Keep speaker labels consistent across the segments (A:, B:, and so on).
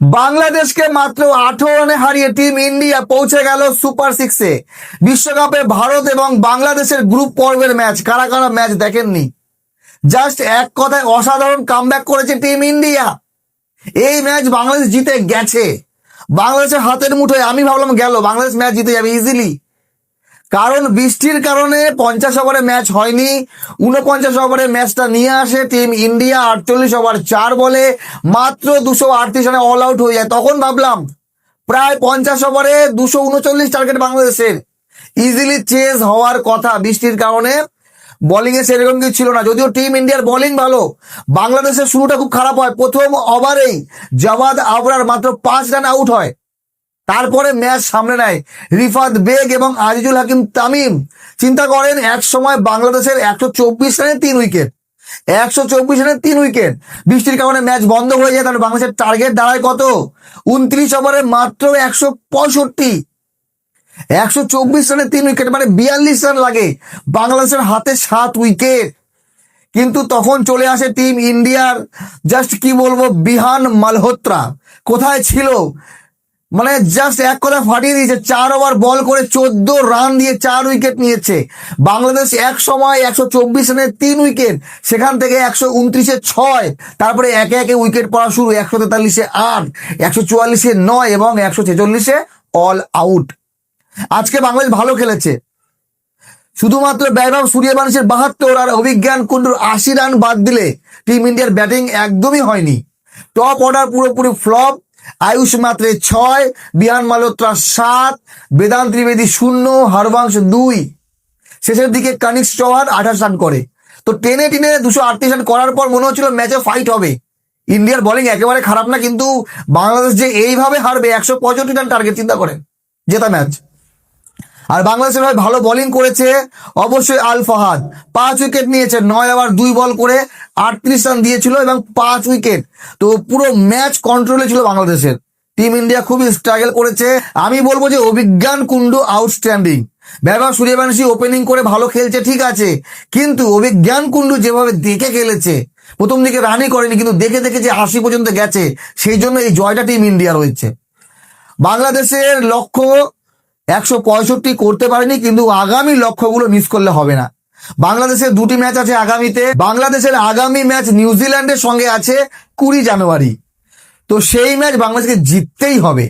A: বাংলাদেশকে মাত্র আঠারো রানে হারিয়ে টিম ইন্ডিয়া পৌঁছে গেল সুপার সিক্সে। বিশ্বকাপে ভারত এবং বাংলাদেশের গ্রুপ পর্বের ম্যাচ, কারা কারা ম্যাচ দেখেননি? জাস্ট এক কথায় অসাধারণ কামব্যাক করেছে টিম ইন্ডিয়া। এই ম্যাচ বাংলাদেশ জিতে গেছে। বাংলাদেশের হাতের মুঠোয় আমি ভাবলাম গেল, বাংলাদেশ ম্যাচ জিতে যাবে ইজিলি কারণ বৃষ্টির কারণে পঞ্চাশ ওভারে ম্যাচ হয়নি। উনপঞ্চাশ ওভারে ম্যাচটা নিয়ে আসে টিম ইন্ডিয়া আটচল্লিশ ওভার চার বলে। মাত্র দুশো আটত্রিশ রানে অল আউট হয়ে যায়। তখন ভাবলাম, প্রায় পঞ্চাশ ওভারে দুশো উনচল্লিশ টার্গেট বাংলাদেশের। ইজিলি চেজ হওয়ার কথা বৃষ্টির কারণে। বোলিং এ সেরকম কিছু ছিল না। যদিও টিম ইন্ডিয়ার বোলিং ভালো, বাংলাদেশের শুরুটা খুব খারাপ হয়। প্রথম ওভারেই জামাদ আবরার মাত্র পাঁচ রান আউট হয়। তারপরে ম্যাচ সামনে নেয় রিফাত বেগ এবং আজিজুল হাকিম তামিম। চিন্তা করেন, এক সময় বাংলাদেশের একশো চব্বিশ রানে তিন উইকেট। একশো চব্বিশ রানে তিন উইকেট। বৃষ্টির কারণে ম্যাচ বন্ধ হয়ে যায়, তাহলে বাংলাদেশের টার্গেট দাঁড়ায় কত? উনত্রিশ ওভারে মাত্র একশো পঁয়ষট্টি। একশো চব্বিশ রানে তিন উইকেট মানে বিয়াল্লিশ রান লাগে। বাংলাদেশের হাতে সাত উইকেট। কিন্তু তখন চলে আসে টিম ইন্ডিয়ার, জাস্ট কি বলব, বিহান মালহোত্রা। কোথায় ছিল? মানে জাস্ট এক কথা ফাটিয়ে দিয়েছে, চার ওভার বল করে চোদ্দ রান দিয়ে চার উইকেট নিয়েছে। বাংলাদেশ এক সময় একশো চব্বিশ রানের তিন উইকেট সেখান থেকে একশো উনত্রিশে ছয়, তারপরে একে একে উইকেট পড়া শুরু, একশো তেতাল্লিশে আট, একশো চুয়াল্লিশে নয় এবং একশো ছেচল্লিশে অল আউট আজকে বাংলাদেশ ভালো খেলেছে। শুধুমাত্র বৈভব সূর্যবংশের বাহাত্তর আর অভিজ্ঞান কুণ্ডুর আশি রান বাদ দিলে টিম ইন্ডিয়ার ব্যাটিং একদমই হয়নি। টপ অর্ডার পুরোপুরি ফ্লপ আয়ুষ মাত্রে ছয় বিহান মালোত্রা সাত, বেদান্ত ত্রিবেদী শূন্য, হরবাংশ দুই। শেষের দিকে কানিক চৌহান আঠাশ রান করে। তো টেনে টেনে দুশো আটত্রিশ রান করার পর মনে হচ্ছিল ম্যাচে ফাইট হবে। ইন্ডিয়ার বোলিং একেবারে খারাপ না, কিন্তু বাংলাদেশ যে এইভাবে হারবে, একশো পঁয়ষট্টি রান টার্গেট চিন্তা করেন, জেতা ম্যাচ আর বাংলাদেশের ভাই ভালো বোলিং করেছে, অবশ্যই আল ফাহাদ। পাঁচ উইকেট নিয়েছে, নয় ওভার দুই বল করে আটত্রিশ রান দিয়েছিল এবং পাঁচ উইকেট তো পুরো ম্যাচ কন্ট্রোলে ছিল বাংলাদেশের। টিম ইন্ডিয়া খুবই স্ট্রাগল করেছে। আমি বলব যে অভিজ্ঞান কুণ্ডু আউটস্ট্যান্ডিং ব্যবহার সূর্যবংশী ওপেনিং করে ভালো খেলছে, ঠিক আছে। কিন্তু অভিজ্ঞান কুণ্ডু যেভাবে দেখে খেলেছে, প্রথম দিকে রানই করেনি, কিন্তু দেখে দেখে যে আশি পর্যন্ত গেছে, সেই জন্য এই জয়টা টিম ইন্ডিয়া রয়েছে। বাংলাদেশের লক্ষ্য একশো পঁয়ষট্টি করতে পারেনি, কিন্তু আগামী লক্ষ্যগুলো মিস করলে হবে না। বাংলাদেশের দুটি ম্যাচ আছে আগামীতে। বাংলাদেশের আগামী ম্যাচ নিউজিল্যান্ডের সঙ্গে আছে কুড়ি জানুয়ারি। তো সেই ম্যাচ বাংলাদেশকে জিততেই হবে।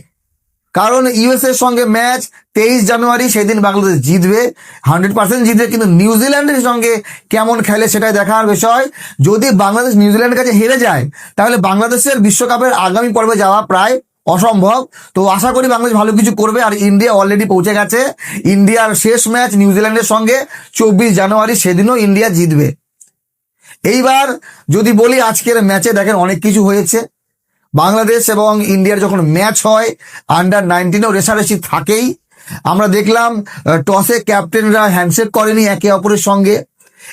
A: কারণ ইউএস এর সঙ্গে ম্যাচ তেইশ জানুয়ারি, সেদিন বাংলাদেশ জিতবে। হান্ড্রেড পার্সেন্ট জিতবে, কিন্তু নিউজিল্যান্ডের সঙ্গে কেমন খেলে সেটাই দেখার বিষয়। যদি বাংলাদেশ নিউজিল্যান্ডের কাছে হেরে যায়, তাহলে বাংলাদেশের বিশ্বকাপের আগামী পর্বে যাওয়া প্রায় অসম্ভব। তো আশা করি বাংলাদেশ ভালো কিছু করবে। আর ইন্ডিয়া অলরেডি পৌঁছে গেছে। ইন্ডিয়ার শেষ ম্যাচ নিউজিল্যান্ডের সঙ্গে চব্বিশ জানুয়ারি, সেদিনও ইন্ডিয়া জিতবে। এইবার যদি বলি আজকের ম্যাচে দেখেন অনেক কিছু হয়েছে। বাংলাদেশ এবং ইন্ডিয়ার যখন ম্যাচ হয় আন্ডার নাইনটিনেও রেসারেসি থাকেই। আমরা দেখলাম টসে ক্যাপ্টেনরা হ্যান্ডশেক করেনি একে অপরের সঙ্গে।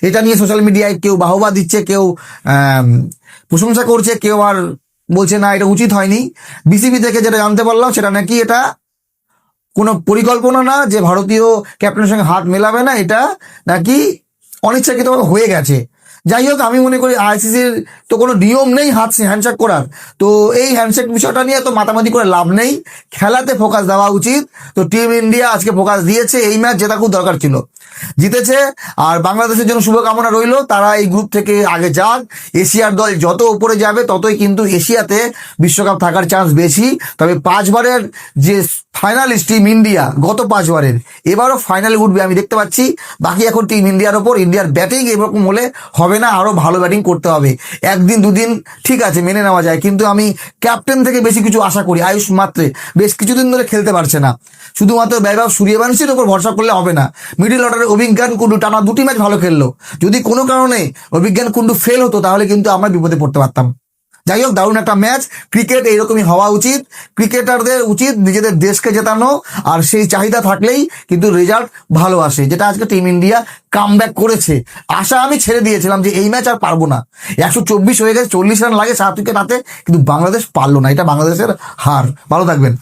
A: এটা নিয়ে সোশ্যাল মিডিয়ায় কেউ বাহবা দিচ্ছে, কেউ প্রশংসা করছে, কেউ আর বলছে, না, এটা উচিত হয়নি। বিসিবি থেকে যেটা জানতে পারলাম, সেটা নাকি এটা কোনো পরিকল্পনা না যে ভারতীয় ক্যাপ্টেনের সঙ্গে হাত মেলাবে না, এটা নাকি অনিচ্ছাকৃতভাবে হয়ে গেছে। যাই হোক, আমি মনে করি আইসিসির তো কোনো নিয়ম নেই হাত হ্যান্ডশেক করার। তো এই হ্যান্ডশেক বিষয়টা নিয়ে তো মাতামাতি করে লাভ নেই। খেলাতে ফোকাস দেওয়া উচিত। তো টিম ইন্ডিয়া আজকে ফোকাস দিয়েছে এই ম্যাচ জেতা খুব দরকার ছিল। জিতেছে আর বাংলাদেশের জন্য শুভকামনা রইল। তারা এই গ্রুপ থেকে আগে যাক। এশিয়ার দল যত উপরে যাবে, ততই কিন্তু এশিয়াতে বিশ্বকাপ থাকার চান্স বেশি। তবে পাঁচবারের যে ফাইনালিস্ট টিম ইন্ডিয়া গত পাঁচবারের এবারও ফাইনালে উঠবে আমি দেখতে পাচ্ছি। বাকি এখন টিম ইন্ডিয়ার ওপর ইন্ডিয়ার ব্যাটিং এরকম হলে হবে না, আরও ভালো ব্যাটিং করতে হবে। একদিন, দুদিন ঠিক আছে, মেনে নেওয়া যায়, কিন্তু আমি ক্যাপ্টেন থেকে বেশি কিছু আশা করি, আয়ুষ মাত্রে। বেশ কিছুদিন ধরে খেলতে পারছে না। শুধুমাত্র ব্যয়ভাব সূর্যবাংশীর ওপর ভরসা করলে হবে না। মিডিল অর্ডারে অভিজ্ঞান কুণ্ডু টানা দুটি ম্যাচ ভালো খেললো। যদি কোনো কারণে অভিজ্ঞান কুণ্ডু ফেল হতো, তাহলে কিন্তু আমরা বিপদে পড়তে পারতাম। যাই হোক দারুণ একটা ম্যাচ ক্রিকেট এইরকমই হওয়া উচিত। ক্রিকেটারদের উচিত নিজেদের দেশকে জেতানো আর সেই চাহিদা থাকলেই কিন্তু রেজাল্ট ভালো আসে, যেটা আজকে টিম ইন্ডিয়া কাম করেছে। আশা আমি ছেড়ে দিয়েছিলাম যে এই ম্যাচ আর পারব না। একশো চব্বিশ হয়ে গেছে, চল্লিশ রান লাগে সাত উইকেট হাতে, কিন্তু বাংলাদেশ পারল না। এটা বাংলাদেশের হার। ভালো থাকবেন।